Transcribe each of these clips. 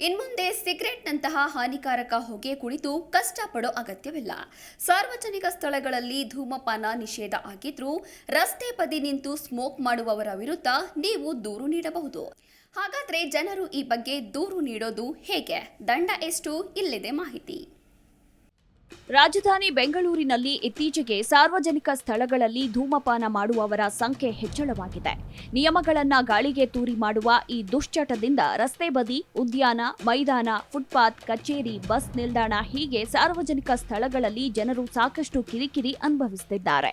ಇನ್ಮುಂದೆ ಸಿಗರೆಟ್ನಂತಹ ಹಾನಿಕಾರಕ ಹೊಗೆ ಕುಳಿತು ಕಷ್ಟಪಡೋ ಅಗತ್ಯವಿಲ್ಲ. ಸಾರ್ವಜನಿಕ ಸ್ಥಳಗಳಲ್ಲಿ ಧೂಮಪಾನ ನಿಷೇಧ ಆಗಿದ್ರೂ ರಸ್ತೆ ಬದಿ ನಿಂತು ಸ್ಮೋಕ್ ಮಾಡುವವರ ವಿರುದ್ಧ ನೀವು ದೂರು ನೀಡಬಹುದು. ಹಾಗಾದ್ರೆ ಜನರು ಈ ಬಗ್ಗೆ ದೂರು ನೀಡೋದು ಹೇಗೆ? ದಂಡ ಎಷ್ಟು? ಇಲ್ಲಿದೆ ಮಾಹಿತಿ. ರಾಜಧಾನಿ ಬೆಂಗಳೂರಿನಲ್ಲಿ ಇತ್ತೀಚೆಗೆ ಸಾರ್ವಜನಿಕ ಸ್ಥಳಗಳಲ್ಲಿ ಧೂಮಪಾನ ಮಾಡುವವರ ಸಂಖ್ಯೆ ಹೆಚ್ಚಳವಾಗಿದೆ. ನಿಯಮಗಳನ್ನ ಗಾಳಿಗೆ ತೂರಿ ಮಾಡುವ ಈ ದುಶ್ಚಟದಿಂದ ರಸ್ತೆ ಬದಿ, ಉದ್ಯಾನ, ಮೈದಾನ, ಫುಟ್ಪಾತ್, ಕಚೇರಿ, ಬಸ್ ನಿಲ್ದಾಣ ಹೀಗೆ ಸಾರ್ವಜನಿಕ ಸ್ಥಳಗಳಲ್ಲಿ ಜನರು ಸಾಕಷ್ಟು ಕಿರಿಕಿರಿ ಅನುಭವಿಸುತ್ತಿದ್ದಾರೆ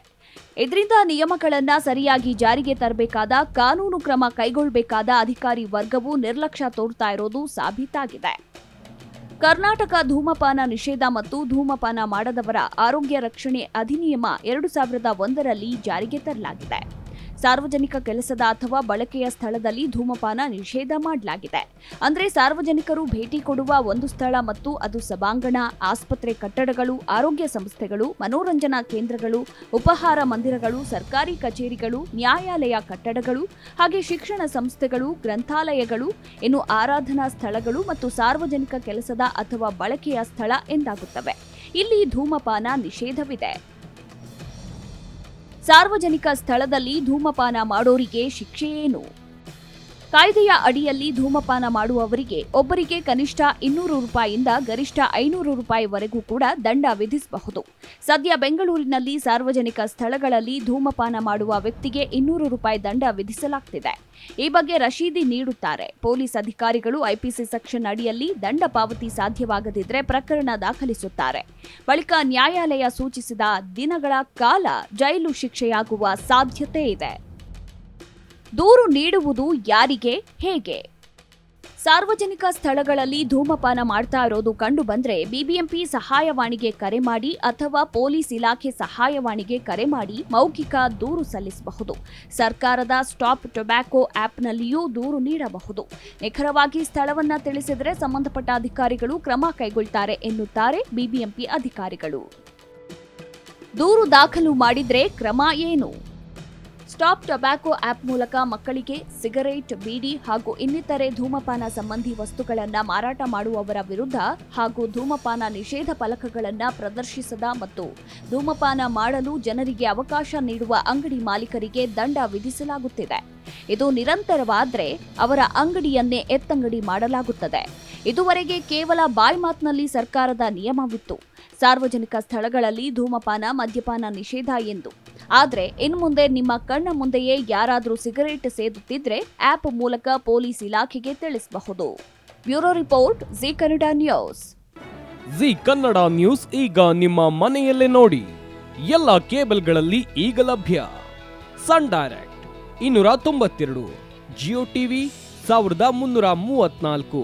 ಇದರಿಂದ ನಿಯಮಗಳನ್ನ ಸರಿಯಾಗಿ ಜಾರಿಗೆ ತರಬೇಕಾದ, ಕಾನೂನು ಕ್ರಮ ಕೈಗೊಳ್ಳಬೇಕಾದ ಅಧಿಕಾರಿ ವರ್ಗವು ನಿರ್ಲಕ್ಷ್ಯ ತೋರ್ತಾ ಇರೋದು ಸಾಬೀತಾಗಿದೆ. ಕರ್ನಾಟಕ ಧೂಮಪಾನ ನಿಷೇಧ ಮತ್ತು ಧೂಮಪಾನ ಮಾಡದವರ ಆರೋಗ್ಯ ರಕ್ಷಣೆ ಅಧಿನಿಯಮ ಎರಡು ಸಾವಿರದ ಒಂದರಲ್ಲಿ ಜಾರಿಗೆ ತರಲಾಗಿದೆ. ಸಾರ್ವಜನಿಕ ಕೆಲಸದ ಅಥವಾ ಬಳಕೆಯ ಸ್ಥಳದಲ್ಲಿ ಧೂಮಪಾನ ನಿಷೇಧ ಮಾಡಲಾಗಿದೆ. ಅಂದರೆ ಸಾರ್ವಜನಿಕರು ಭೇಟಿ ಕೊಡುವ ಒಂದು ಸ್ಥಳ ಮತ್ತು ಅದು ಸಭಾಂಗಣ, ಆಸ್ಪತ್ರೆ ಕಟ್ಟಡಗಳು, ಆರೋಗ್ಯ ಸಂಸ್ಥೆಗಳು, ಮನೋರಂಜನಾ ಕೇಂದ್ರಗಳು, ಉಪಹಾರ ಮಂದಿರಗಳು, ಸರ್ಕಾರಿ ಕಚೇರಿಗಳು, ನ್ಯಾಯಾಲಯ ಕಟ್ಟಡಗಳು, ಹಾಗೆ ಶಿಕ್ಷಣ ಸಂಸ್ಥೆಗಳು, ಗ್ರಂಥಾಲಯಗಳು, ಇನ್ನು ಆರಾಧನಾ ಸ್ಥಳಗಳು ಮತ್ತು ಸಾರ್ವಜನಿಕ ಕೆಲಸದ ಅಥವಾ ಬಳಕೆಯ ಸ್ಥಳ ಎಂದಾಗುತ್ತವೆ. ಇಲ್ಲಿ ಧೂಮಪಾನ ನಿಷೇಧವಿದೆ. ಸಾರ್ವಜನಿಕ ಸ್ಥಳದಲ್ಲಿ ಧೂಮಪಾನ ಮಾಡೋರಿಗೆ ಶಿಕ್ಷೆಯೇನು? ಕಾಯ್ದೆಯ ಅಡಿಯಲ್ಲಿ ಧೂಮಪಾನ ಮಾಡುವವರಿಗೆ ಒಬ್ಬರಿಗೆ ಕನಿಷ್ಠ ಇನ್ನೂರು ರೂಪಾಯಿಯಿಂದ ಗರಿಷ್ಠ ಐನೂರು ರೂಪಾಯಿವರೆಗೂ ಕೂಡ ದಂಡ ವಿಧಿಸಬಹುದು. ಸದ್ಯ ಬೆಂಗಳೂರಿನಲ್ಲಿ ಸಾರ್ವಜನಿಕ ಸ್ಥಳಗಳಲ್ಲಿ ಧೂಮಪಾನ ಮಾಡುವ ವ್ಯಕ್ತಿಗೆ ಇನ್ನೂರು ರೂಪಾಯಿ ದಂಡ ವಿಧಿಸಲಾಗ್ತಿದೆ. ಈ ಬಗ್ಗೆ ರಶೀದಿ ನೀಡುತ್ತಾರೆ. ಪೊಲೀಸ್ ಅಧಿಕಾರಿಗಳು ಐಪಿಸಿ ಸೆಕ್ಷನ್ ಅಡಿಯಲ್ಲಿ ದಂಡ ಪಾವತಿ ಸಾಧ್ಯವಾಗದಿದ್ದರೆ ಪ್ರಕರಣ ದಾಖಲಿಸುತ್ತಾರೆ. ಬಳಿಕ ನ್ಯಾಯಾಲಯ ಸೂಚಿಸಿದ ದಿನಗಳ ಕಾಲ ಜೈಲು ಶಿಕ್ಷೆಯಾಗುವ ಸಾಧ್ಯತೆ ಇದೆ. ದೂರು ನೀಡುವುದು ಯಾರಿಗೆ, ಹೇಗೆ? ಸಾರ್ವಜನಿಕ ಸ್ಥಳಗಳಲ್ಲಿ ಧೂಮಪಾನ ಮಾಡ್ತಾ ಇರೋದು ಕಂಡು ಬಂದ್ರೆ ಬಿಬಿಎಂಪಿ ಸಹಾಯವಾಣಿಗೆ ಕರೆ ಮಾಡಿ ಅಥವಾ ಪೊಲೀಸ್ ಇಲಾಖೆ ಸಹಾಯವಾಣಿಗೆ ಕರೆ ಮಾಡಿ ಮೌಖಿಕ ದೂರು ಸಲ್ಲಿಸಬಹುದು. ಸರ್ಕಾರದ ಸ್ಟಾಪ್ ಟೊಬ್ಯಾಕೋ ಆಪ್ನಲ್ಲಿಯೂ ದೂರು ನೀಡಬಹುದು. ನಿಖರವಾಗಿ ಸ್ಥಳವನ್ನ ತಿಳಿಸಿದರೆ ಸಂಬಂಧಪಟ್ಟ ಅಧಿಕಾರಿಗಳು ಕ್ರಮ ಕೈಗೊಳ್ತಾರೆ ಎನ್ನುತ್ತಾರೆ ಬಿಬಿಎಂಪಿ ಅಧಿಕಾರಿಗಳು. ದೂರು ದಾಖಲು ಮಾಡಿದ್ರೆ ಕ್ರಮ ಏನು? ಸ್ಟಾಪ್ ಟೊಬ್ಯಾಕೋ ಆಪ್ ಮೂಲಕ ಮಕ್ಕಳಿಗೆ ಸಿಗರೇಟ್, ಬೀಡಿ ಹಾಗೂ ಇನ್ನಿತರೆ ಧೂಮಪಾನ ಸಂಬಂಧಿ ವಸ್ತುಗಳನ್ನು ಮಾರಾಟ ಮಾಡುವವರ ವಿರುದ್ಧ ಹಾಗೂ ಧೂಮಪಾನ ನಿಷೇಧ ಫಲಕಗಳನ್ನು ಪ್ರದರ್ಶಿಸದ ಮತ್ತು ಧೂಮಪಾನ ಮಾಡಲು ಜನರಿಗೆ ಅವಕಾಶ ನೀಡುವ ಅಂಗಡಿ ಮಾಲೀಕರಿಗೆ ದಂಡ ವಿಧಿಸಲಾಗುತ್ತಿದೆ. ಇದು ನಿರಂತರವಾದರೆ ಅವರ ಅಂಗಡಿಯನ್ನೇ ಎತ್ತಂಗಡಿ ಮಾಡಲಾಗುತ್ತದೆ. ಇದುವರೆಗೆ ಕೇವಲ ಬಾಯ್ಮಾತ್ನಲ್ಲಿ ಸರ್ಕಾರದ ನಿಯಮವಿತ್ತು. ಸಾರ್ವಜನಿಕ ಸ್ಥಳಗಳಲ್ಲಿ ಧೂಮಪಾನ, ಮದ್ಯಪಾನ ನಿಷೇಧ ಎಂದು. ಆದ್ರೆ ಇನ್ಮುಂದೆ ನಿಮ್ಮ ಕಣ್ಣ ಮುಂದೆಯೇ ಯಾರಾದರೂ ಸಿಗರೇಟ್ ಸೇದುತ್ತಿದ್ರೆ ಆಪ್ ಮೂಲಕ ಪೊಲೀಸ್ ಇಲಾಖೆಗೆ ತಿಳಿಸಬಹುದು. Bureau report, Zee Kannada news. Zee Kannada news ಈಗ ನಿಮ್ಮ ಮನೆಯಲ್ಲೇ ನೋಡಿ. ಎಲ್ಲ ಕೇಬಲ್ಗಳಲ್ಲಿ ಈಗ ಲಭ್ಯ. ಸನ್ ಡೈರೆಕ್ಟ್, ಇನ್ನೂರ ತೊಂಬತ್ತೆರಡು, ಜಿಯೋ ಟಿವಿ, ಸಾವಿರದ ಮುನ್ನೂರ ಮೂವತ್ನಾಲ್ಕು